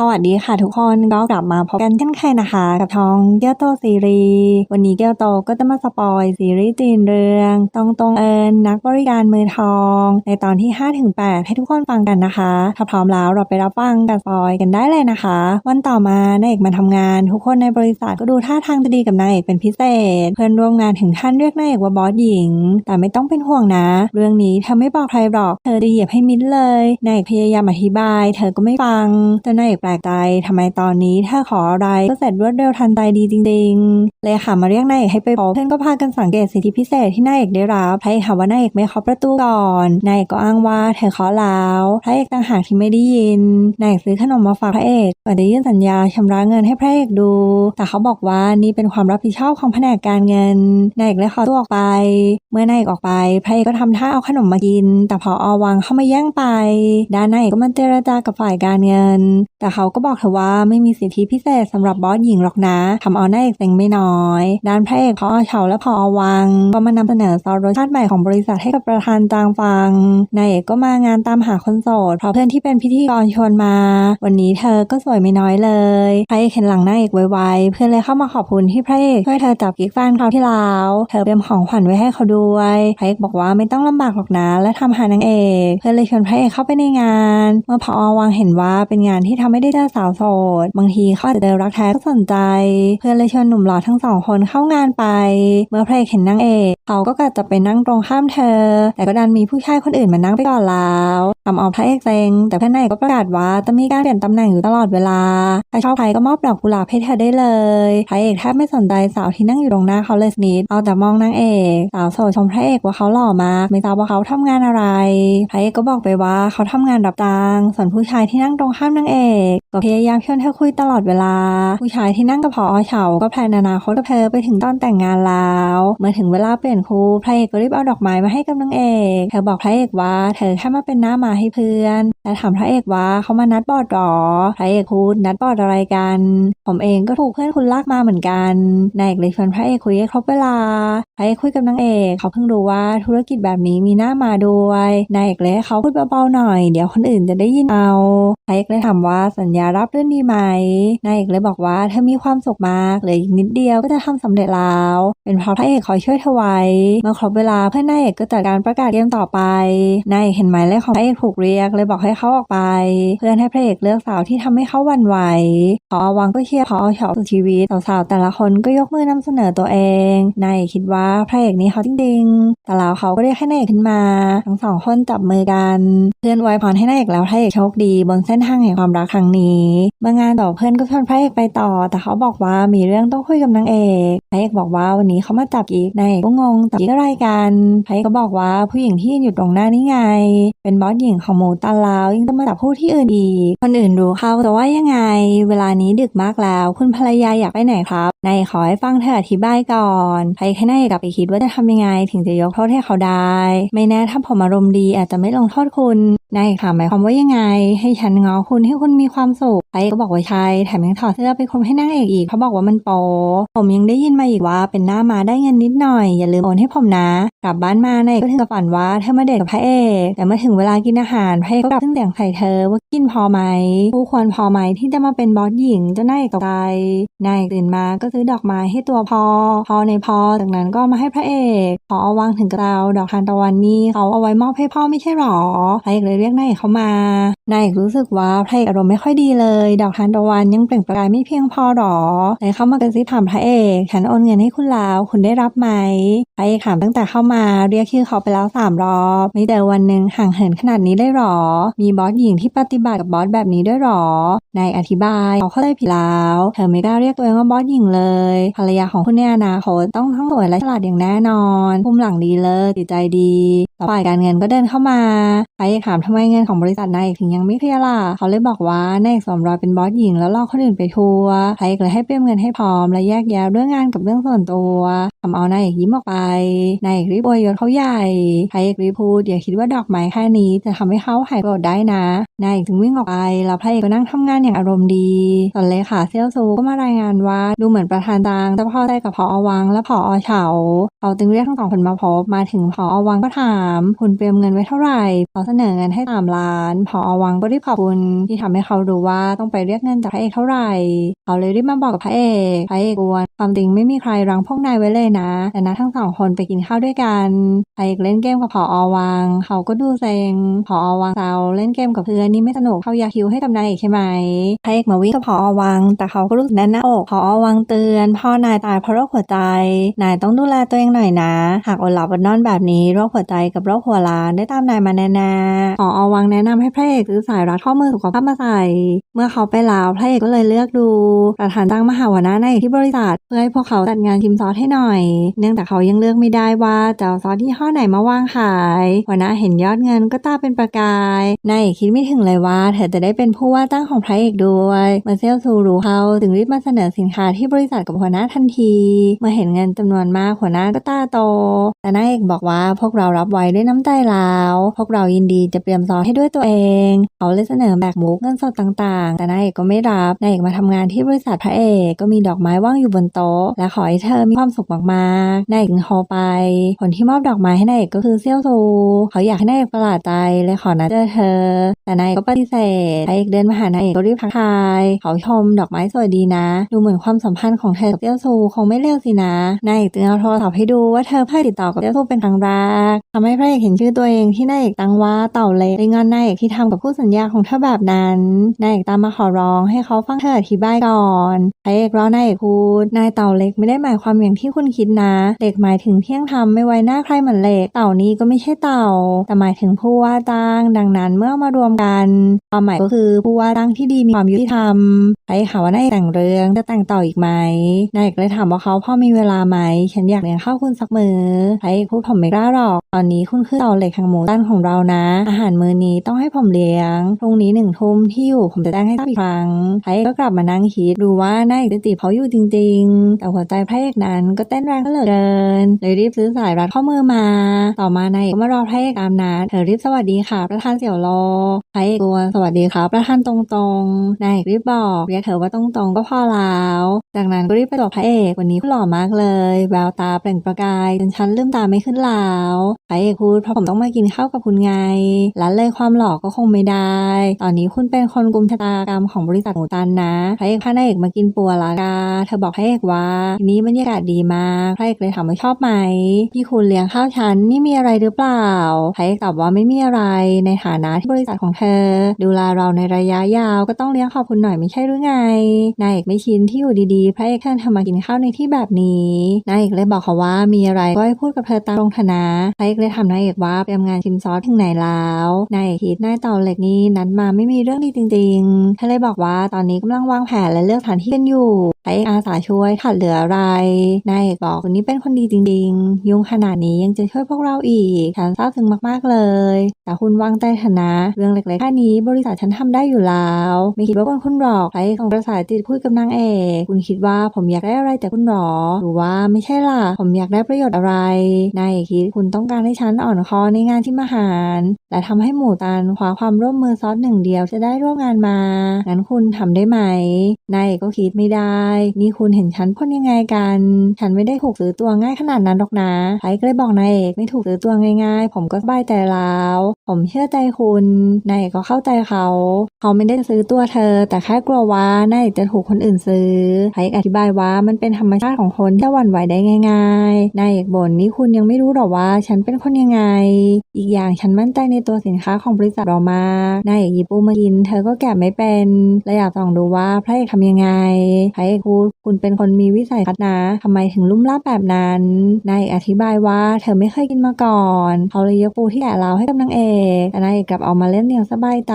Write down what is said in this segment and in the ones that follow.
สวัสดีค่ะทุกคนก็กลับมาพบกันเช่นเคยนะคะ กับทองเกียวโตซีรีส์วันนี้เกียวโตก็จะมาสปอยซีรีส์จีนเรื่องตรงตรงเอิญนักบริการมือทอง ในตอนที่ 5-8 ให้ทุกคนฟังกันนะคะ ถ้าพร้อมแล้วเราไปรับฟังกันสปอยกันได้เลยนะคะ วันต่อมานายเอกมาทำงาน ทุกคนในบริษัทก็ดูท่าทางจะดีกับนายเอกเป็นพิเศษ เพื่อนร่วมงานถึงขั้นเรียกนายเอกว่าบอสหญิง แต่ไม่ต้องเป็นห่วงนะ เรื่องนี้เธอไม่บอกใครหรอกเธอจะเหยียบให้มิดเลยนายเอกพยายามอธิบาย เธอก็ไม่ฟังจนนายเอกลกใจทำไมตอนนี้เธอขออะไรก็เสร็จรวดเร็วทันใจดีจริง ๆ เลยค่ะมาเรียกนายเอกให้ไปพบเพื่อนก็พากันสังเกตสิทธิพิเศษที่นายเอกได้รับพระเอกถามว่านายเอกไม่เคาะประตูก่อนนายเอกก็อ้างว่าเธอเคาะแล้วพระเอกต่างหากที่ไม่ได้ยินนายเอกซื้อขนมมาฝากพระเอกก่อนจะยื่นสัญญาชำระเงินให้พระเอกดู แต่เขาบอกว่านี่เป็นความรับผิดชอบของแผนกการเงินนายเอกเลยขอตัวออกไป เมื่อนายเอกออกไปพระเอกก็ทำท่าเอาขนมมากิน แต่พออวังเข้ามาแย่งไปด้านนายเอกก็มาเจรจากับฝ่ายการเงิน แต่เขาก็บอกเธอว่าไม่มีสิทธิพิเศษสำหรับบอสหญิงหรอกนะทำเอานาเอกเซ็งไม่น้อย ด้านพระเอกพอเฉาและพอวัง ก็มานำเสนอซอสรสชาติใหม่ของบริษัทให้กับประธานจางฟังนายเอกก็มางานตามหาคนโสดเพราะเพื่อนที่เป็นพิธีกรชวนมา วันนี้เธอก็สวยไม่น้อยเลยพระเอกเห็นหลังหน้าเอกไวๆเพื่อนเลยเข้ามาขอบคุณที่พระเอกช่วยเธอจับกิ๊กแฟนคราวที่แล้วเธอเตรียมของขวัญไว้ให้เขาด้วยพระเอกบอกว่าไม่ต้องลำบากหรอกนะและทำหานางเอก เพื่อนเลยชวนพระเอกเข้าไปในงาน เมื่อพอวังเห็นว่าเป็นงานที่ทำไม่ได้เจอสาวโสด บางทีเขาอาจจะเจอรักแท้ก็สนใจ เพื่อนเลยชวนหนุ่มหล่อทั้งสองคนเข้างานไป เมื่อพระเอกเห็นนางเอกเขาก็กะจะไปนั่งตรงข้ามเธอ แต่ก็ดันมีผู้ชายคนอื่นมานั่งไปก่อนแล้วทำเอาพระเอกเซ็งแต่เพื่อนนายเอกก็ประกาศว่าจะมีการเปลี่ยนตำแหน่งอยู่ตลอดเวลาใครชอบใครก็มอบดอกกุหลาบให้เธอได้เลยพระเอกแทบไม่สนใจสาวที่นั่งอยู่ตรงหน้าเขาเลยสักนิดเอาแต่มองนางเอกสาวโสดชมพระเอกว่าเขาหล่อมากไม่ทราบว่าเขาทำงานอะไรพระเอกก็บอกไปว่าเขาทำงานรับจ้างส่วนผู้ชายที่นั่งตรงข้ามนางเอกえー、ก็พยายามชวนเธอคุยตลอดเวลา ผู้ชายที่นั่งกับพอเฉาก็แพลนอนาคตกับเธอไปถึงตอนแต่งงานแล้ว เมื่อถึงเวลาเปลี่ยนครูพระเอกก็รีบเอาดอกไม้มาให้กับนางเอกเธอบอกพระเอกว่าเธอแค่มาเป็นหน้ามาให้เพื่อนและถามพระเอกว่าเขามานัดบอดหรอพระเอกพูดนัดบอดอะไรกัน ผมเองก็ถูกเพื่อนคุณลากมาเหมือนกันนายเอกเลยชวนพระเอกคุยให้ครบเวลาพระเอกคุยกับนางเอกเขาเพิ่งรู้ว่าธุรกิจแบบนี้มีหน้ามาด้วยนายเอกเลยเขาพูดเบาๆหน่อย เดี๋ยวคนอื่นจะได้ยินเอาพระเอกเลยถามว่าสัญญารับเรื่องดีไหมนายเอกเลยบอกว่าเธอมีความสุขมากเหลืออีกนิดเดียวก็จะทำสำเร็จแล้ว เป็นเพราะพระเอกคอยช่วยเธอไว้เมื่อครบเวลาเพื่อนนายเอกก็จัดการประกาศเกมต่อไปนายเอกเห็นหมายเลขของพระเอกถูกเรียกเลยบอกให้เขาออกไป เพื่อนให้พระเอกเลือกสาวที่ทำให้เขาวันไหวพอวังก็เชียร์พอชอบสุดชีวิตสาวๆแต่ละคนก็ยกมือนำเสนอตัวเองนายเอกคิดว่าพระเอกนี้เขาจริงๆแต่แล้วเขาก็เรียกให้นายเอกขึ้นมา ทั้งสองคนจับมือกัน เพื่อนไวยพรให้นายเอกแล้วพระเอกโชคดี บนเส้นทางแห่งความรักครั้งนี้เมื่องานต่อเพื่อนก็ชวนพระเอกไปต่อ แต่เขาบอกว่ามีเรื่องต้องคุยกับนางเอกพระเอกบอกว่าวันนี้เขามาจับอีกนายเอกก็งงจับอีกอะไรกันพระเอกก็บอกว่าผู้หญิงที่ยืนอยู่ตรงหน้านี่ไง เป็นบอสหญิงของหมูตันแล้วยังต้องมาจับผู้ที่อื่นอีกคนอื่นรู้เขาแต่ว่ายังไง เวลานี้ดึกมากแล้ว คุณภรรยาอยากไปไหนครับนายขอให้ฟังเธออธิบายก่อนพระเอกให้นายกลับไปคิดว่าจะทำยังไง ถึงจะยกโทษให้เขาได้ ไม่แน่ถ้าผมอารมณ์ดีอาจจะไม่ลงโทษคุณนายถามหมายความว่ายังไง ให้ฉันง้อคุณให้คุณมีความสุขพระเอกก็บอกว่าใช่แถมยังถอดเสื้อไปคมให้นางเอกอีกเขาบอกว่ามันโปผมยังได้ยินมาอีกว่าเป็นหน้ามาได้เงินนิดหน่อย อย่าลืมโอนให้ผมนะ กลับบ้านมานายก็ถึงกับฝันว่าเธอมาเดทกับพระเอกแต่เมื่อถึงเวลากินอาหารพระเอกก็กลับซึ่งเสียงใส่เธอว่ากินพอไหมผู้ควรพอไหมที่จะมาเป็นบอสหญิงเจ้านายตกใจนายตื่นมาก็ซื้อดอกไม้ให้ตัวพอ พอในพอจากนั้นก็มาให้พระเอกพอเอาวางถึงกราดอกทานตะวันนี่เขาเอาไว้มอบให้พ่อไม่ใช่หรอพระเอกเลยเรียกนายเอกเขามานายเอกรู้สึกว่าพระเอกอารมณ์ไม่ค่อยดีเลย ดอกทานตะวันยังเปล่งประกายไม่เพียงพอหรอเลยเข้ามากระซิบถามพระเอกฉันโอนเงินให้คุณแล้วคุณได้รับไหมพระเอกถามตั้งแต่เข้ามาเรียกชื่อเขาไปแล้วสามรอบไม่แต่วันหนึ่งห่างเหินขนาดนี้ได้หรอ มีบอสหญิงที่ปฏิบัติกับบอสแบบนี้ด้วยหรอนายอธิบายเขาเข้าใจผิดแล้วเธอไม่กล้าเรียกตัวเองว่าบอสหญิงเลยภรรยาของคุณในอนาคตต้องทั้งสวยและฉลาดอย่างแน่นอนภูมิหลังดีเลยจิตใจดีฝ่ายการเงินก็เดินเข้ามาพระเอกถามทำไมเงินของบริษัทนายถึงยังไม่เคลียร์ล่ะเขาเลยบอกว่านายกสวมรอยเป็นบอสหญิงแล้วล่อคนอื่นไปทัวร์พระเอกเลยให้เปรียมเงินให้พร้อมและแยกแยะเรื่องงานกับเรื่องส่วนตัวทำเอานายเอกยิ้มออกไปนายเอกรีบอวยยศเขาใหญ่พระเอกรีพูดอย่าคิดว่าดอกไม้แค่นี้จะทำให้เขาหายโกรธได้นะนายเอกถึงวิ่งออกไปแล้วพระเอกก็นั่งทำงานอย่างอารมณ์ดีส่วนเลขาเซียวซูก็มารายงานว่าดูเหมือนประธานตางจะพอใจกับพออวังและพออเฉาเขาจึงเรียกทั้งสองคนมาพบมาถึงพออวังก็ถาม คุณเตรียมเงินไว้เท่าไหร่เขาเสนอเงินให้สามล้าน พออวังก็รีบขอบคุณที่ทำให้เขารู้ว่าต้องไปเรียกเงินจากพระเอกเท่าไหร่เขาเลยรีบมาบอกกับพระเอกพระเอกกวนความจริงไม่มีใครรังพวกนายไว้เลยนะ แต่นะทั้งสองคนไปกินข้าวด้วยกันพรเอกเล่นเกมกับพออวัง เขาก็ดูเซ็งพออวังเราเล่นเกมกับเพื่อนนี่ไม่สนุกเขาอยากคิวให้กับนายเอกใช่ไหมพรเอกมาวิ่งกับพออวัง แต่เขาก็รู้สึกแน่นหน้าอกพออวังเตือน พ่อนายตายเพราะโรคหัวใจ นายต้องดูแลตัวเองหน่อยนะ หากอดหลับอดนอนแบบนี้โรคหัวใจกับโรคหัวล้านได้ตามนายมาแน่ๆพออวังแนะนำให้พระเอกซื้อสายรัดข้อมือสุขภาพมาใส่เมื่อเขาไปลาวพระเอกก็เลยเลือกดูประธานตั้งมหาวนาในที่บริษัทเพื่อให้พวกเขาจัดงานชิมซอสให้หน่อยเนื่องจากเขายังเลือกไม่ได้ว่าจะเอาซอสที่ห้อไหนมาวางขายหัวหน้าเห็นยอดเงินก็ตาเป็นประกายนายเอกคิดไม่ถึงเลยว่าเธอจะได้เป็นผู้ว่าจ้างของพระเอกด้วยมื่อเซลซูรู้เขาจึงรีบมาเสนอสินค้าที่บริษัทกับหัวหน้าทันทีเมื่อเห็นเงินจำนวนมากหัวหน้าก็ตาโต แต่นายเอกบอกว่าพวกเรารับไว้ด้วยน้ำใจแล้ว พวกเรายินดีจะเตรียมซอสให้ด้วยตัวเอง เขาเลยเสนอแบกมุกเงินสดต่างๆ แต่นายเอกก็ไม่รับนายเอกมาทำงานที่บริษัทพระเอกก็มีดอกไม้ว่างอยู่บนโต๊ะและขอให้เธอมีความสุขมากๆนายเอกจึงโทรไปคนที่มอบดอกไม้ให้นายเอกก็คือเซี่ยวซูเขาอยากให้นายเอกประหลาดใจเลยขอนัดเจอเธอ แต่นายเอกก็ปฏิเสธนายเอกเดินมาหานายเอกก็รีบทักทาย เขาชมดอกไม้สวยดีนะ ดูเหมือนความสัมพันธ์ของเธอกับเซี่ยวซูคงไม่เลวสินะนายเอกจึงเอาโทรศัพท์ให้ดูว่าเธอเพิ่งติดต่อกับเซี่ยวซูเป็นครั้งแรกทำให้พระเอกเห็นชื่อตัวเองที่นายเอกตั้งว่าเต่าเล็กในงอนนายเอกที่ทำกับคู่สัญญาของเธอแบบนั้นนายเอกตามมาขอร้องให้เขาฟังเธออธิบายก่อนพระเอกรอนายเอกพูดนายเต่าเล็กไม่ได้หมายความอย่างที่คุณคิดนะเด็กหมายถึงเที่ยงธรรมไม่ไว้หน้าใครเหมือนเหล็ก เต่านี้ก็ไม่ใช่เต่า แต่หมายถึงผู้ว่าจ้างดังนั้นเมื่อมารวมกันความหมายก็คือผู้ว่าจ้างที่ดีมีความยุติธรรมพระเอกถามว่านายเอกแต่งเรื่องจะแต่งต่ออีกไหมนายเอกเลยถามว่าเขาพ่อมีเวลาไหมฉันอยากเลี้ยงข้าวคุณสักมือพระเอกพูดผมไม่กล้าหรอก ตอนนี้คุณคือเต่าเหล็กแห่งหมู่บ้านของเรานะ อาหารมื้อนี้ต้องให้ผมเลี้ยงพรุ่งนี้หนึ่งทุ่มที่อยู่ผมจะแจ้งให้ทราบอีกครั้งพระเอกก็กลับมานั่งคิดดูว่านายเอกจะจีบเขาอยู่จริง ๆ แต่หัวใจพระเอกนั้นก็เต้นแรงเหลือเกินเลยรีบซื้อสายรัดข้อมือมา ต่อมานายเอกก็มารอพระเอกตามนัดเธอรีบสวัสดีค่ะ ประธานเสี่ยวโลพระเอกกวนสวัสดีครับประธานตรงๆนายเอกรีบบอกเรียกเธอว่าตรงๆก็พอแล้ว จากนั้นก็รีบไปบอกพระเอกวันนี้คุณหล่อมากเลยแววตาเปล่งประกายจนฉันลืมตาไม่ขึ้นแล้วพระเอกพูดเพราะผมต้องมากินข้าวกับคุณไงและเลยความหล่อก็คงไม่ได้ ตอนนี้คุณเป็นคนกลุ่มชะตากรรมของบริษัทหมูตันนะพระเอกพานายเอกมากินปัวลากาเธอบอกพระเอกว่าทีนี้บรรยากาศดีมากพระเอกเลยถามว่าชอบไหมที่คุณเลี้ยงข้าวฉันนี่มีอะไรหรือเปล่าพระเอกตอบว่าไม่มีอะไรในฐานะที่บริษัทของเธอ ดูแลเราในระยะยาวก็ต้องเลี้ยงขอบคุณหน่อยไม่ใช่หรือไงนายเอกไม่ชินที่อยู่ดีๆ พระเอกเชิญเธอมากินข้าวในที่แบบนี้นายเอกเลยบอกเขาว่ามีอะไรก็ให้พูดกับเธอตามตรงธนะพระเอกเลยถามนายเอกว่าเตรียมงานชิมซอสถึงไหนแล้วนายเอกคิดนายเต่าเหล็กนี่นัดมาไม่มีเรื่องดีจริงๆเธอเลยบอกว่าตอนนี้กำลังวางแผนและเลือกสถานที่กันอยู่พระเอกอาสาช่วยขาดเหลืออะไรนายเอกบอกคนนี้เป็นคนดีจริงๆ ยุ่งขนาดนี้ยังจะช่วยพวกเราอีกฉันซาบซึ้งมากๆเลย แต่คุณวางใจเถอะนะ เรื่องเล็กๆแค่นี้บริษัทฉันทำได้อยู่แล้ว ไม่คิดว่าคนคุณหรอกพระเอกของประสาทจิตพูดกับนางเอกคุณคิดว่าผมอยากได้อะไรจากคุณหรอ หรือว่าไม่ใช่ล่ะ ผมอยากได้ประโยชน์อะไรนายเอกคิดคุณต้องการให้ฉันอ่อนคอในงานที่มหารและทำให้หมู่ตันคว้าความร่วมมือซอสหนึ่งเดียวจะได้ร่วมงานมางั้นคุณทำได้ไหมนายเอกก็คิดไม่ได้ นี่คุณเห็นฉันพ้นยังไงกัน ฉันไม่ได้ถูกซื้อตัวง่ายขนาดนั้นหรอกนะไอ้ก็เลยบอกนายเอกไม่ถูกซื้อตัวง่ายๆ ผมก็บายใจแล้วผมเชื่อใจคุณนายเอกก็เข้าใจเขา เขาไม่ได้ซื้อตัวเธอ แต่แค่กลัวว่านายเอกจะถูกคนอื่นซื้อไอ้อธิบายว่ามันเป็นธรรมชาติของคนที่หวั่นไหวได้ง่ายๆนายเอกบ่นนี่คุณยังไม่รู้หรอว่า ฉันเป็นคนยังไง อีกอย่างฉันมั่นใจในตัวสินค้าของบริษัทเรามากนายเอกยิบปูมากิน เธอก็แกะไม่เป็นและอยากลองดูว่าพระเอกทำยังไงพระเอกพูดคุณเป็นคนมีวิสัยทัศน์นะทำไมถึงลุ่มล่าแบบนั้นนายอธิบายว่าเธอไม่เคยกินมาก่อน เขาเลยยกปูที่แกะเราให้กับนางเอกแต่นายเอกกลับออกมาเล่นอย่างสบายใจ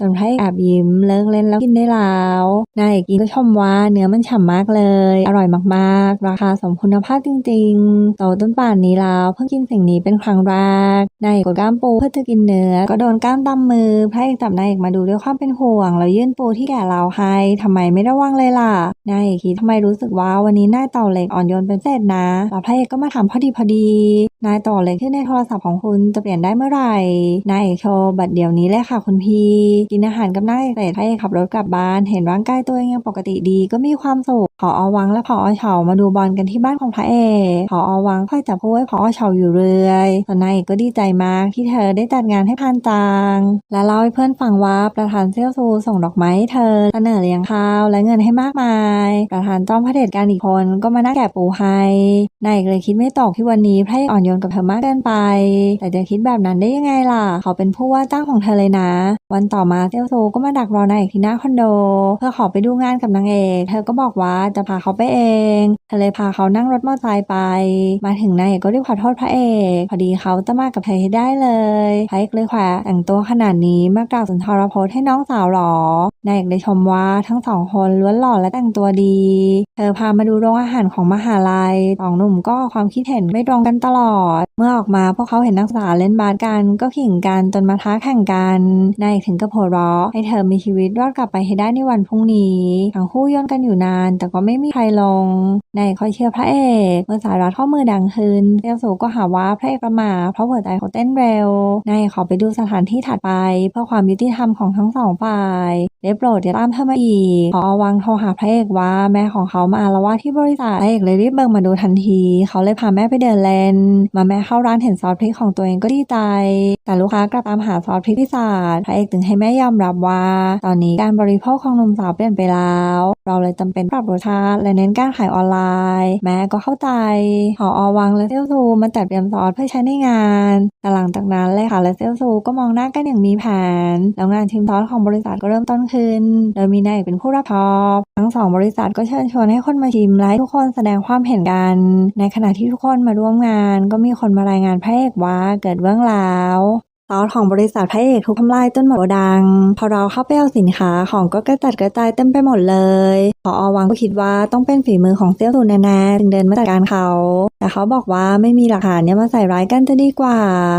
จนพระเอกแอบยิ้มเลิกเล่นแล้วกินได้แล้วนายเอกกินก็ชมว่าเนื้อมันฉ่ำมากเลย อร่อยมากๆ ราคาสมคุณภาพจริงๆโตต้นป่านนี้แล้วเพิ่งกินสิ่งนี้เป็นครั้งแรกนายเอกกดกล้ามปูเพื่อจะกินเนื้อก็โดนกล้ามตำมือพระเอกจับนายเอกมาดูด้วยความเป็นห่วงแล้วยื่นปูที่แกะเราให้ทำไมไม่ระวังเลยล่ะนายเอกคิดทำไมรู้สึกว่าวันนี้นายต่อเหล็กอ่อนโยนเป็นเศษนะแล้วพระเอกก็มาถามพอดีพอดี นายต่อเล็กที่ในโทรศัพท์ของคุณจะเปลี่ยนได้เมื่อไหร่ นายเอกโชว์บัตรเดี๋ยวนี้เลยค่ะคุณพี่ กินอาหารกับนายเอกเสร็จพระเอกขับรถกลับบ้าน เห็นร่างกายตัวเองยังปกติดีก็มีความสุขพออวังและพออเฉามาดูบอลกันที่บ้านของพระเอกพออวังค่อยจับพูดให้พออเฉาอยู่เรื่อยส่วนนายเอกก็ดีใจมากที่เธอได้จัดงานให้พานจาง และเล่าให้เพื่อนฟังว่าประธานเซี่ยวซูส่งดอกไม้ให้เธอเสนอเลี้ยงข้าวและเงินให้มากมาย ประธานจ้อมพระเด็จการอีกคนก็มานั่งแกะปูให้นายเอกเลยคิดไม่ตกที่วันนี้พระเอกอ่อนโยนกับเธอมากเกินไป แต่จะคิดแบบนั้นได้ยังไงล่ะ เขาเป็นผู้ว่าจ้างของเธอเลยนะ วันต่อมาเซี่ยวซูก็มาดักรอนายเอกที่หน้าคอนโด เพื่อขอไปดูงานกับนางเอก เธอก็บอกว่าจะพาเขาไปเองเธอเลยพาเขานั่งรถมอเตอร์ไซค์ไป มาถึงนายเอกก็รีบขอโทษพระเอก พอดีเขาจะมากับเธอให้ได้เลยพระเอกเลยแขวะแต่งตัวขนาดนี้มากล่าวสุนทรพจน์ให้น้องสาวหรอนายเอกเลยชมว่าทั้งสองคนล้วนหล่อและแต่งตัวดี เธอพามาดูโรงอาหารของมหาาลัยสองหนุ่มก็ความคิดเห็นไม่ตรงกันตลอด เมื่อออกมาพวกเขาเห็นนักศึกษาเล่นบาสกันก็ขิงกันจนมาท้าแข่งกันนายถึงกับหัวเราะให้เธอมีชีวิตรอดกลับไปให้ได้ในวันพรุ่งนี้ทั้งคู่ย่นกันอยู่นาน แต่ก็ไม่มีใครลงนายคอยเชียร์พระเอกเมื่อสายรัดข้อมือดังขึ้นเซียวสูก็หาว่าพระเอกประมาเพราะหัวใจเขาเต้นเร็วนายขอไปดูสถานที่ถัดไป เพื่อความยุติธรรมของทั้งสองฝ่าย ได้โปรดอย่าตามเธอมาอีกขอเอาวังโทรหาพระเอกว่าแม่ของเขามาอาละวว่าที่บริษัทพระเอกเลยรีบเบิกมาดูทันที เขาเลยพาแม่ไปเดินเล่นมาแม่เข้าร้านเห็นซอสพริกของตัวเองก็ดีใจ แต่ลูกค้ากลับตามหาซอสพริกพิศาจพระเอกจึงให้แม่ยอมรับว่า ตอนนี้การบริโภคของนมสาวเปลี่ยนไปแล้ว เราเลยจำเป็นปรับรสชาติและเน้นการขายออนไลน์ แม่ก็เข้าใจหออวังและเซลซูมาจัดเตรียมซอสเพื่อใช้ในงานแต่หลังจากนั้นเลยค่ะและเซลซูก็มองหน้ากันอย่างมีแผนแล้วงานชิมซอสของบริษัทก็เริ่มต้นขึ้นโดยมีนายเอกเป็นผู้รับผิดชอบทั้งสองบริษัทก็เชิญชวนให้คนมาชิมและทุกคนแสดงความเห็นกัน ในขณะที่ทุกคนมาร่วมงาน ก็มีคนมารายงานพระเอกว่าเกิดเรื่องราว ซอสของบริษัทพระเอกทุกทำลายต้นหมดดัง พอเราเข้าไปเอาสินค้าของก็กระจัดกระจายเต็มไปหมดเลยพออวังก็คิดว่าต้องเป็นฝีมือของเซี่ยวตูนแน่ๆจึงเดินมาจัดการเขา แต่เขาบอกว่าไม่มีหลักฐานเนี่ยมาใส่ร้ายกันจะดีกว่า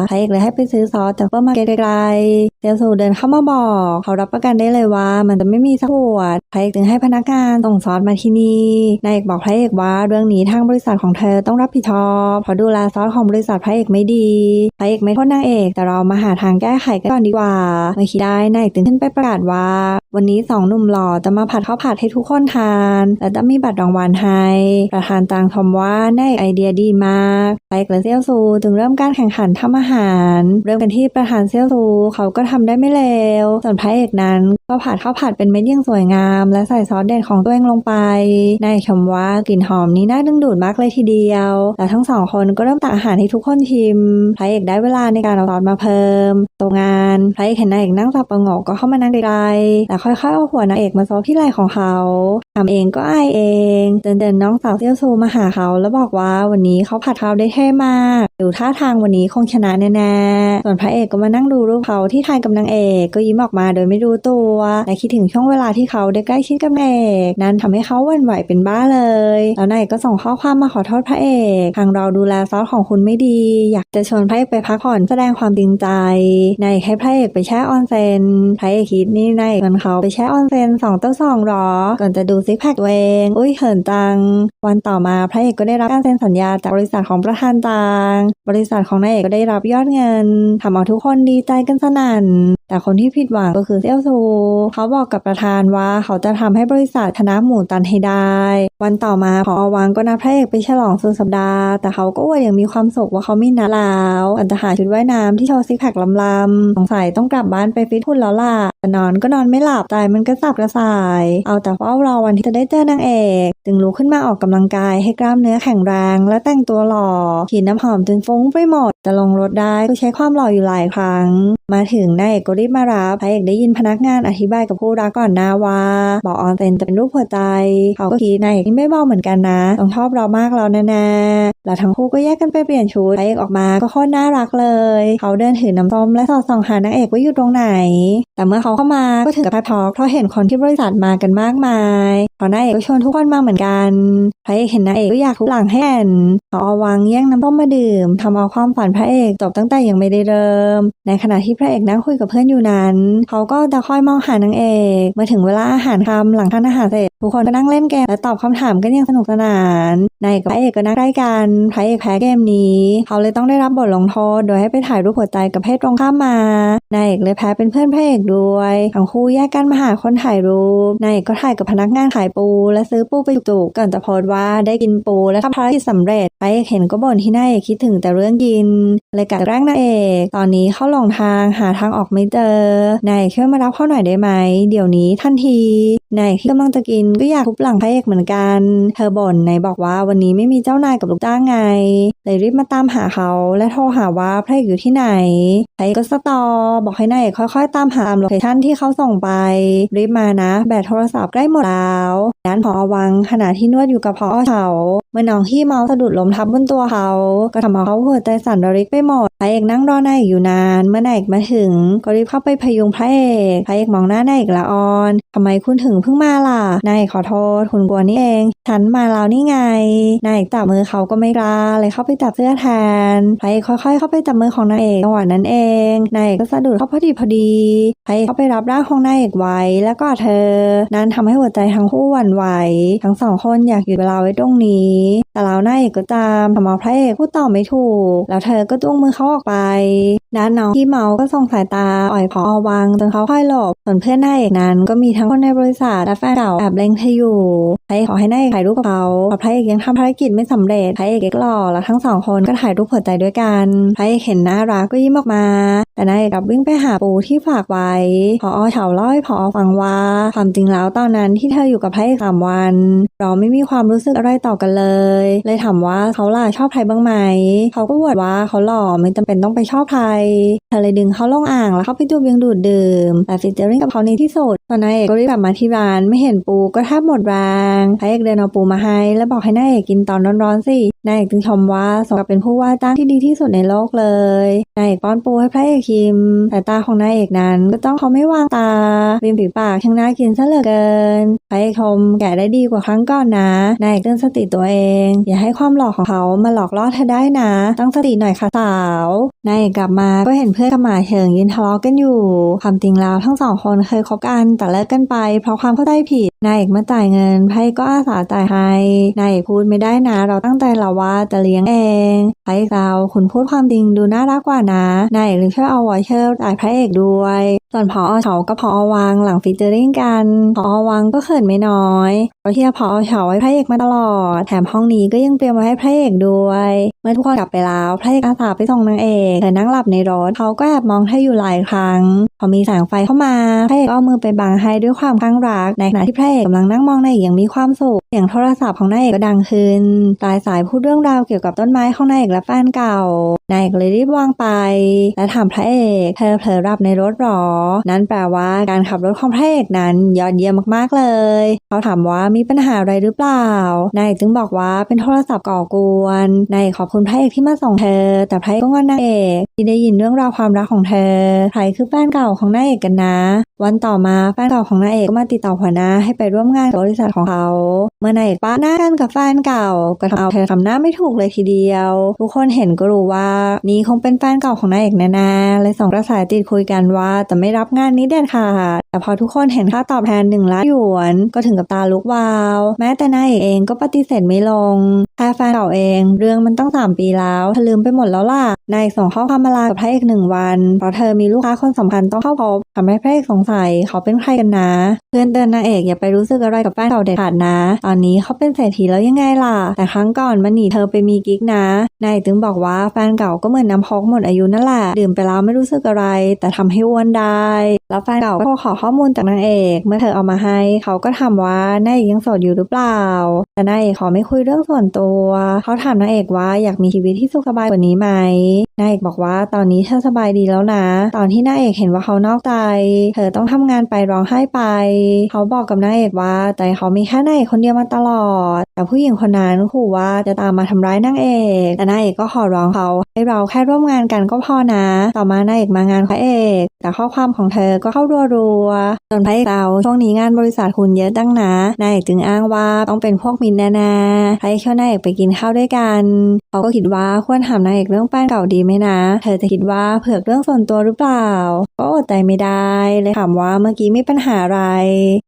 พระเอกเลยให้ไปซื้อซอสจากเปิดมาร์เก็ตไกลๆเซี่ยวซูเดินเข้ามาบอก เขารับประกันได้เลยว่ามันจะไม่มีสักขวดพระเอกจึงให้พนักงานส่งซอสมาที่นี่นายเอกบอกพระเอกว่าเรื่องนี้ทางบริษัทของเธอต้องรับผิดชอบเพราะดูแลซอสของบริษัทพระเอกไม่ดีพระเอกไม่โทษนางเอกแต่เรามาหาทางแก้ไขกันก่อนดีกว่าเมื่อคิดได้นายเอกจึงขึ้นไปประกาศว่า วันนี้สองหนุ่มหล่อจะมาผัดข้าวผัดให้ทุกคนทาน และจะมีบัตรรางวัลให้ประธานจางชมว่านายไอเดียดีมากไปกและเซียวซูจึงเริ่มการแข่งขันทำอาหาร เริ่มกันที่ประธานเซียวซูเขาก็ทำได้ไม่เลวส่วนพระเอกนั้นก็ผัดข้าวผัดเป็นเม็ดย่งสวยงาม และใส่ซอสเด็ดของตัวเองลงไปนายชมว่ากลิ่นหอมนี้น่าดึงดูดมากเลยทีเดียวและทั้งสองคนก็เริ่มตักอาหารให้ทุกคนชิมพระเอกได้เวลาในการเอาซอสมาเพิ่มตัวงานพระเอกเห็นนายเอกนั่งสับประงกก็เข้ามานั่งไกลๆแล้วค่อยๆเอาหัวนางเอกมาซบที่ไหล่ของเขาทำเองก็อายเองเดินๆน้องสาวเซียวซูมาหาเขาแล้วบอกว่าวันนี้เขาผัดเขาได้เท่มากดูท่าทางวันนี้คงชนะแน่ๆส่วนพระเอกก็มานั่งดูรูปเขาที่ถ่ายกับนางเอกก็ยิ้มออกมาโดยไม่รู้ตัวและคิดถึงช่วงเวลาที่เขาได้ใกล้ชิดกับนางเอกนั้นทำให้เขาหวั่นไหวเป็นบ้าเลยแล้วนายกก็ส่งข้อความมาขอโทษพระเอก ทางเราดูแลซอสของคุณไม่ดี อยากจะชวนพระเอกไปพักผ่อนแสดงความจริงใจนายให้พระเอกไปแช่ออนเซนพระเอกคิดนี่นายเอกชวนเขาไปแช่ออนเซนสองต่อสองหรอ ก่อนจะดูซิกแพคตัวเอง อุ้ยเขินจัง วันต่อมาพระเอกก็ได้รับการเซ็นสัญญาจากบริษัทของประธานจาง บริษัทของนายเอกก็ได้รับยอดเงินทำเอาทุกคนดีใจกันสนั่น แต่คนที่ผิดหวังก็คือเซียวซู เขาบอกกับประธานว่าเขาจะทำให้บริษัทชนะหมู่ตันให้ได้ วันต่อมาพออวังก็นัดพระเอกไปฉลองสุดสัปดาห์ แต่เขาก็อวดอย่างมีความสุขว่าเขามีนัดแล้วอันจะหาชุดว่ายน้ำที่โชว์ซิกแพคลำๆสงสัยต้องกลับบ้านไปฟิตหุ่นแล้วล่ะแต่นอนก็นอนไม่หลับใจมันก็สับกระส่าย เอาแต่เฝ้ารอวันที่จะได้เจอนางเอก จึงลุกขึ้นมาออกกำลังกายให้กล้ามเนื้อแข็งแรง และแต่งตัวหล่อขีดน้ำหอมจนฟุ้งไปหมด จะลงรถได้ก็ใช้ความหล่ออยู่หลายครั้ง มาถึงนายเอกก็รีบมารับพระเอกได้ยินพนักงานอธิบายกับผู้รักก่อนนาว่าบอกออนเซนจะเป็นรูปหัวใจ เขาก็คิดนายเอกนี่ไม่บอกเหมือนกันนะต้องชอบเรามากแล้วแน่ๆแล้วทั้งคู่ก็แยกกันไปเปลี่ยนชุดพระเอกออกมาก็โคตรน่ารักเลย เขาเดินถือน้ำส้มและสอดส่องหานางเอกว่าอยู่ตรงไหน แต่เมื่อเขาเข้ามาก็ถึงกับแพทอกเพราะเห็นคนที่บริษัทมากันมากมายเพรานายเอกก็ชวนทุกคนมาเหมือนกันพระเอกเห็นนางเอกก็อยากทุบหลังให้แอนเขาเอาวางแย่งน้ำส้มมาดื่มทำเอาความฝันพระเอกจบตั้งแต่ยังไม่ได้เริ่ม ในขณะที่พระเอกนั่งคุยกับเพื่อนอยู่นั้น เขาก็ตะค่อยมองหานางเอก เมื่อถึงเวลาอาหารค่ำหลังทานอาหารเสร็จทุกคนก็นั่งเล่นเกมและตอบคำถามกันอย่างสนุกสนานนายกับพระเอกก็นั่งใกล้กันพระเอกแพ้เกมนี้ เขาเลยต้องได้รับบทลงโทษ โดยให้ไปถ่ายรูปหัวใจกับเพศตรงข้ามมานายเอกเลยแพ้เป็นเพื่อนพระเอกด้วยทั้งคู่แยกกันมาหาคนถ่ายรูปนายเอกก็ถ่ายกับพนักงานขายปู และซื้อปูไปจุกๆก่อนจะโพสว่าได้กินปูและทำภารกิจสำเร็จพระเอกเห็นก็บ่นที่นายเอกคิดถึงแต่เรื่องกินเลยกัดแกล้งนายเอกตอนนี้เข้าหลงทางหาทางออกไม่เจอนายเอกช่วยมารับเขาหน่อยได้ไหมเดี๋ยวนี้ทันทีนายเอกที่กำลังจะกินก็อยากทุบหลังพระเอกเหมือนกัน เธอบ่นนายบอกว่าวันนี้ไม่มีเจ้านายกับลูกจ้างไง เลยรีบมาตามหาเขาและโทรหาว่าพระเอกอยู่ที่ไหนพระเอกก็สตอ บอกให้นายเอกค่อย ๆ ตามหาตามโลเคชั่นที่เขาส่งไป รีบมานะ แบตโทรศัพท์ใกล้หมดแล้วด้านพอวังขณะที่นวดอยู่กับพอเฉาเมื่อน้องที่เมาสะดุดล้มทับบนตัวเขา ก็ทำเอาเขาหัวใจสั่นระริกไปหมดพระเอกนั่งรอนายอยู่นาน เมื่อนายเอกมาถึง ก็รีบเข้าไปพยุงพระเอกพระเอกมองหน้านายเอกละออนทำไมคุณถึงเพิ่งมาล่ะนายขอโทษคุณกวนนี่เอง ฉันมาแล้วนี่ไง นายเอกจับมือเขาก็ไม่กล้าเลยเข้าไปจับเสื้อแทนพระเอกค่อยๆ เข้าไปจับมือของนายเอกจังหวะนั้นเองนายเอกก็สะดุดเข้าพอดีพอดีพระเอกเข้าไปรับร่างของนายเอกไว้แล้วก็เธอ นั้นทำให้หัวใจทั้งคู่หวั่นไหวทั้งสองคนอยากหยุดเวลาไว้ตรงนี้ แต่แล้วนายเอกก็จามทำเอาพระเอกพูดต่อไม่ถูก แล้วเธอก็จ้วงมือเขาออกไปด้านน้องที่เมาก็ส่งสายตาอ่อยพอวังจนเขาค่อยหลบส่วนเพื่อนนายเอกนั้นก็มีทั้งคนในบริษัทและแฟนเก่าแอบเลงเธออยู่พระเอกขอให้นายเอกถ่ายรูปกับเขาพราะพระเอกยังทำภารกิจไม่สำเร็จพระเอกเอกหล่อแล้วทั้งสองคนก็ถ่ายรูปหัวใจด้วยกันพระเอกเห็นน่ารักก็ยิ้มออกมา แต่นายเอกกลับวิ่งไปหาปูที่ฝากไว้ พออเฉาเล่าให้พอฟังว่า ความจริงแล้วตอนนั้นที่เธออยู่กับพระเอกสามวัน เราไม่มีความรู้สึกอะไรต่อกันเลย เลยถามว่าเขาล่ะชอบใครบ้างไหม เขาก็บวดว่าเขาหล่อไม่จำเป็นต้องไปชอบใคร เธอเลยดึงเขาลงอ่างแล้วเขาไปดูเบียงดูดดื่ม แต่ฟิเจอริงกับเขาในที่สุดตอนนายเอกก็รีบกลับมาที่ร้านไม่เห็นปูก็แทบหมดแรงพระเอกเดินเอาปูมาให้ แล้วบอกให้นายเอกกินตอนร้อนๆสินายเอกจึงชมว่าสมกับเป็นผู้ว่าจ้างที่ดีที่สุดในโลกเลยนายเอกป้อนปูให้พระเอกชิมแต่ตาของนายเอกนั้น ก็ต้องเขาไม่วางตาริมฝีปากช่างน่ากินซะเหลือเกินพระเอกชมแกะได้ดีกว่าครั้งก่อนนะ นายเอกเตือนสติตัวเอง อย่าให้ความหลอกของเขามาหลอกล่อเธอได้นะ ตั้งสติหน่อยค่ะสาวนายเอกกลับมาก็เห็นเพื่อนกับหมาเฉิงยืนทะเลาะกันอยู่ความจริงแล้วทั้งสองคนเคยคบกันแต่เลิกกันไป เพราะความเข้าใจผิดนายเอกมาจ่ายเงินไพ่ก็อาสาจ่ายให้นายเอกพูดไม่ได้นะ เราตั้งใจเราว่าจะเลี้ยงเองไพ่เราคุณพูดความจริงดูน่ารักกว่านะนายเอกเลยช่วยเอาวอเชอร์จ่ายพระเอกด้วย ส่วนพอเฉากับพอวังหลังฟีเจอริ่งกันพอวังก็เขินไม่น้อยเพราะที่พอเฉาไว้พระเอกมาตลอด แถมห้องนี้ก็ยังเตรียมไว้ให้พระเอกด้วย เมื่อทุกคนกลับไปแล้วพระเอกอาสาไปส่งนางเอกเธอนั่งหลับในรถเขาก็แอบมองเธออยู่หลายครั้ง พอมีแสงไฟเข้ามาพระเอกก็เอามือไปบังให้ด้วยความข้างรักในขณะที่พระเอกกำลังนั่งมองนายเอกอย่างมีความสุขเสียงโทรศัพท์ของนายเอกก็ดังขึ้นปลายสายพูดเรื่องราวเกี่ยวกับต้นไม้ของนายเอกและแฟนเก่านายเอกเลยรีบวางไป และถามพระเอกเธอเผลอหลับในรถหรอ นั่นแปลว่าการขับรถของพระเอกนั้นยอดเยี่ยมมากๆเลย เขาถามว่ามีปัญหาอะไรหรือเปล่านายจึงบอกว่าเป็นโทรศัพท์ก่อกวนนายขอบคุณพระเอกที่มาส่งเธอ แต่พระเอกก็งอนนายเอกที่ได้ยินเรื่องราวความรักของเธอใครคือแฟนเก่าของนายเอกกันนะ วันต่อมาแฟนเก่าของนายเอกก็มาติดต่อหัวหน้าให้ไปร่วมงานกับบริษัทของเขา เมื่อนายเอกป้าหน้ากันกับแฟนเก่าก็ทำเอาเธอทำหน้าไม่ถูกเลยทีเดียว ทุกคนเห็นก็รู้ว่านี่คงเป็นแฟนเก่าของนายเอกแน่ๆเลยส่งกระแสติดคุยกันว่าจะไม่รับงานนี้เด็ดขาดแต่พอทุกคนเห็นค่าตอบแทนหนึ่งล้านหยวนก็ถึงกับตาลุกวาว แม้แต่นายเอกเองก็ปฏิเสธไม่ลงแค่แฟนเก่าเอง เรื่องมันตั้งสามปีแล้วเธอลืมไปหมดแล้วล่ะนายเอกส่งข้อความมาลากับพระเอกหนึ่งวันเพราะเธอมีลูกค้าคนสำคัญต้องเข้าพบทำให้พระเอกสงสัยเขาเป็นใครกันนะ เพื่อนเตือนนางเอกอย่าไปรู้สึกอะไรกับแฟนเก่าเด็ดขาดนะ ตอนนี้เขาเป็นเศรษฐีแล้วยังไงล่ะ แต่ครั้งก่อนมันหนีเธอไปมีกิ๊กนะนายเอกจึงบอกว่าแฟนเก่าก็เหมือนน้ำพอกหมดอายุนั่นแหละดื่มไปแล้วไม่รู้สึกอะไร แต่ทำให้อ้วนได้ แล้วแฟนเก่าก็ขอข้อมูลจากนางเอก เมื่อเธอเอามาให้ เขาก็ถามว่านายเอกยังโสดอยู่หรือเปล่า แต่นายเอกขอไม่คุยเรื่องส่วนตัว เขาถามนางเอกว่าอยากมีชีวิตที่สุขสบายกว่านี้ไหมนายเอกบอกว่าตอนนี้เธอสบายดีแล้วนะ ตอนที่นายเอกเห็นว่าเขานอกใจ เธอต้องทำงานไปร้องไห้ไป เขาบอกกับนายเอกว่าใจเขามีแค่นายเอกคนเดียวมาตลอด แต่ผู้หญิงคนนั้นขู่ว่าจะตามมาทำร้ายนางเอก แต่นางเอกก็ขอร้องเขาให้เราแค่ร่วมงานกันก็พอนะ ต่อมานางเอกมางานพระเอก แต่ข้อความของเธอก็เข้ารัวๆจนพระเอกเราช่วงนี้งานบริษัทคุณเยอะดังนะนายเอกจึงอ้างว่าต้องเป็นพวกมินแน่ๆพระเอกชวนนายเอกไปกินข้าวด้วยกัน เขาก็คิดว่าควรถามนางเอกเรื่องแป้นเก่าดีไหมนะ เธอจะคิดว่าเผือกเรื่องส่วนตัวหรือเปล่า ก็อดใจไม่ได้เลยถามว่าเมื่อกี้มีปัญหาอะไร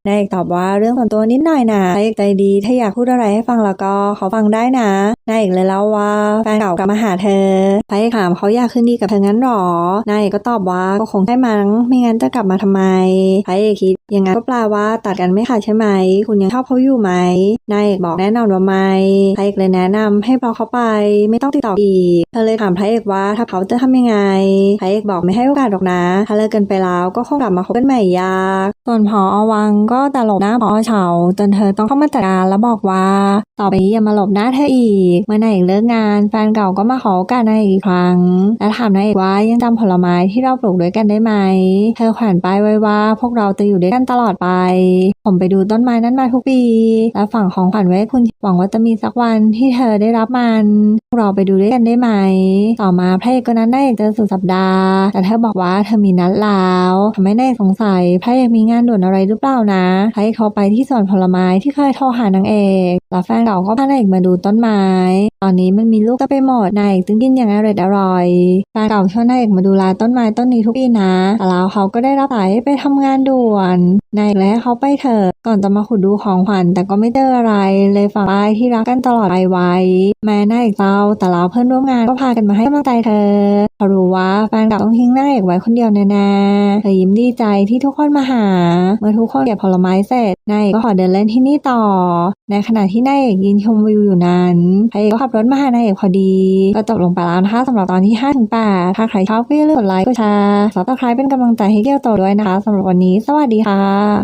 นายเอกตอบว่าเรื่องส่วนตัวนิดหน่อยนะนายเอกใจดีถ้าอยากพูดอะไรให้ฟังแล้วก็เขาฟังได้นะนายเอกเลยเล่าว่าแฟนเก่ากลับมาหาเธอพรเอกถามเขาอยากคืนดีกับเธองั้นหรอนายเอกก็ตอบว่าก็คงใช่มั้งไม่งั้นจะกลับมาทำไมพรเอกคิดอย่างนั้นก็แปลว่าตัดกันไม่ขาดใช่ไหม คุณยังชอบเขาอยู่ไหมนายเอกบอกแน่นอนว่าไม่พระเอกเลยแนะนำให้บล็อกเขาไป ไม่ต้องติดต่ออีกเธอเลยถามพระเอกว่าถ้าเขาจะทำยังไงพระเอกบอกไม่ให้โอกาสหรอกนะถ้าเลิกกันไปแล้วก็คงกลับมาคบกันใหม่ยากส่วนพออวังก็ตลบหน้าพอเฉาจนเธอต้องเข้ามาจัดการแล้วบอกว่า ต่อไปนี้อย่ามาหลบหน้าเธออีก เมื่อนายเอกเลิกงานแฟนเก่าก็มาขอโอกาสนายอีกครั้ง และถามนายเอกว่ายังจำผลไม้ที่เราปลูกด้วยกันได้ไหม เธอแขวนป้ายไว้ว่า พวกเราจะอยู่ด้วยกันตลอดไป ผมไปดูต้นไม้นั้นมาทุกปี และฝั่งของขวัญไว้คุณหวังว่าจะมีสักวันที่เธอได้รับมันพวกเราไปดูด้วยกันได้ไหม ต่อมาพระเอกก็นั้นได้เอกเจอสุดสัปดาห์ แต่เธอบอกว่าเธอมีนัดแล้วทำให้นายเอกสงสัยพระเอกมีงานด่วนอะไรหรือเปล่านะพระเขาไปที่สวนผลไม้ที่เคยโทรหานางเอกแล้วแฟนเก่าก็พานายเอกมาดูต้นไม้ ตอนนี้มันมีลูกก็ไปหมดนายเอกจึงกินอย่างอร่อยอร่อยแฟนเก่าชวนนายเอกมาดูแลต้นไม้ต้นนี้ทุกปีนะแต่แล้วเขาก็ได้รับสายให้ไปทำงานด่วนนายเอกเลยให้เขาไปเถอะก่อนจะมาขุดดูของขวัญแต่ก็ไม่เจออะไรเลยฝากป้ายที่รักกันตลอดไปไว้ แม้นายเอกเศร้าแต่แล้วเพื่อนร่วมงานก็พากันมาให้กำลังใจเธอเพราะรู้ว่าแฟนเก่าต้องทิ้งนายเอกไว้คนเดียวแน่ๆเธอยิ้มดีใจที่ทุกคนมาหาเมื่อทุกคนเก็บผลไม้เสร็จนายก็ขอเดินเล่นที่นี่ต่อ ในขณะที่นายเอกยืนชมวิวอยู่นั้นพระเอกก็ขับรถมาหานายเอกพอดี ก็จบลงไปแล้วนะคะสำหรับตอนที่5ถึง8ถ้าใครชอบก็อย่าลืมกดไลค์กดแชร์ซับสไครป์เป็นกำลังใจให้เกี่ยวโตด้วยนะคะสำหรับวันนี้ สวัสดีค่ะ